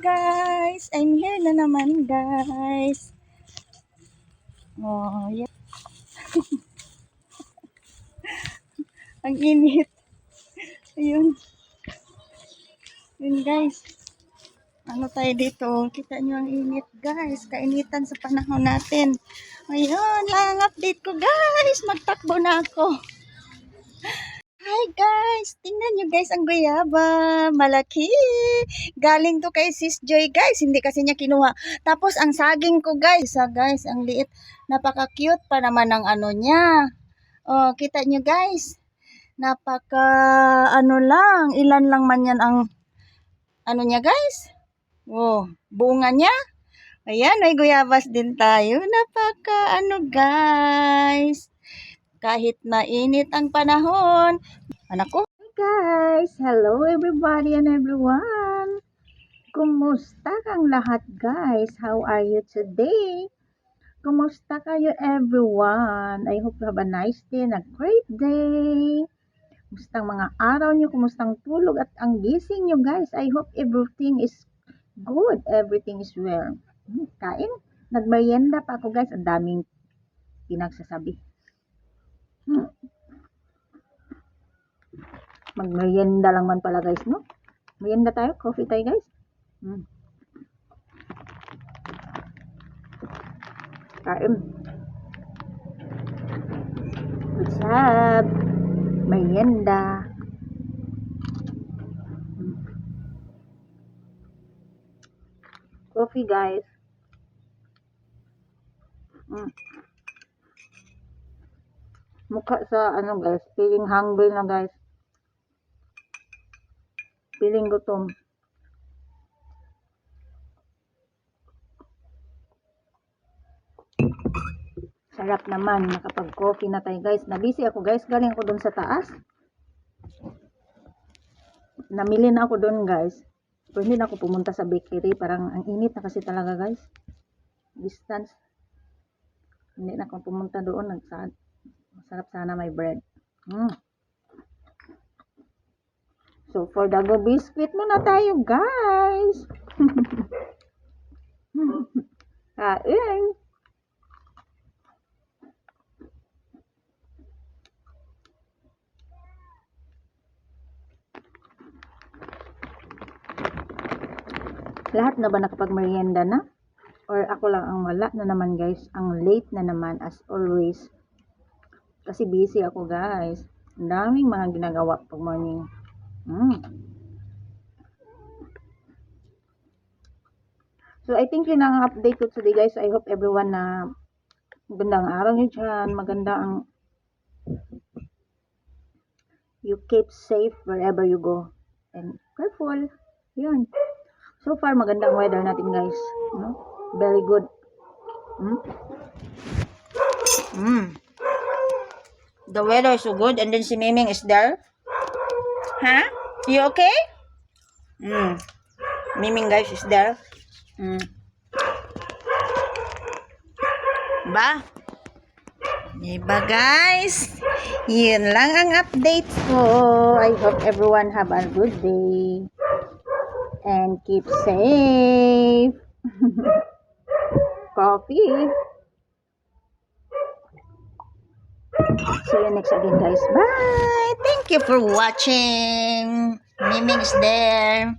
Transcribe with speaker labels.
Speaker 1: guys! I'm here na naman guys. Oh, yeah. Ang init. Ayun. Yun guys. Ano tayo dito? Kita nyo ang init guys. Kainitan sa panahon natin. Ayun, lang update ko guys. Magtakbo na ako. Hi guys! Tingnan nyo guys ang guyaba. Malaki. Galing to kay Sis Joy guys. Hindi kasi niya kinuha. Tapos ang saging ko guys. Ah, guys, ang liit. Napaka-cute pa naman ng ano niya. Oh, kita nyo guys. Napaka ano lang. Ilan lang man yan ang ano niya guys. Oh, bunga niya. Ayan, may guyabas din tayo. Napaka ano guys kahit mainit ang panahon. Anak ko. Hey guys! Hello everybody and everyone! Kumusta kang lahat guys? How are you today? Kumusta kayo everyone? I hope you have a nice day and a great day. Kumusta ang mga araw nyo? Kumusta ang tulog at ang gising nyo guys? I hope everything is good. Everything is well. Hmm, Kain? Nagmerienda pa ako guys. Ang daming pinagsasabi. Magmerienda lang man pala guys, no? Merienda tayo, coffee tayo guys. Hmm. Kain. What's up? Merienda. Hmm. Coffee guys. Hmm mukha sa ano guys, feeling hungry na guys. Feeling gutom. Sarap naman, nakapag-coffee na tayo guys. Nabisi ako guys, galing ako doon sa taas. Namili na ako doon guys. Pero hindi na ako pumunta sa bakery. Parang ang init na kasi talaga guys. Distance. Hindi na ako pumunta doon. Nagsaan Masarap sana may bread. Mm. So, for the go biscuit muna tayo, guys. Kain. Lahat na ba nakapag-merienda na? Or ako lang ang wala na naman guys. Ang late na naman as always. Kasi busy ako guys. Ang daming mga ginagawa pag morning. Mm. So I think yun ang update ko today guys. I hope everyone na magandang araw nyo dyan. Maganda ang you keep safe wherever you go. And careful. Yun. So far magandang weather natin guys. No? Very good. Mm. Mm. The weather is so good and then si Miming is there. Huh? You okay? Mm. Miming guys is there. Mm. Ba? Diba guys? Yun lang ang update ko. I hope everyone have a good day. And keep safe. Coffee. See you next again guys. Bye! Thank you for watching. Miming is there.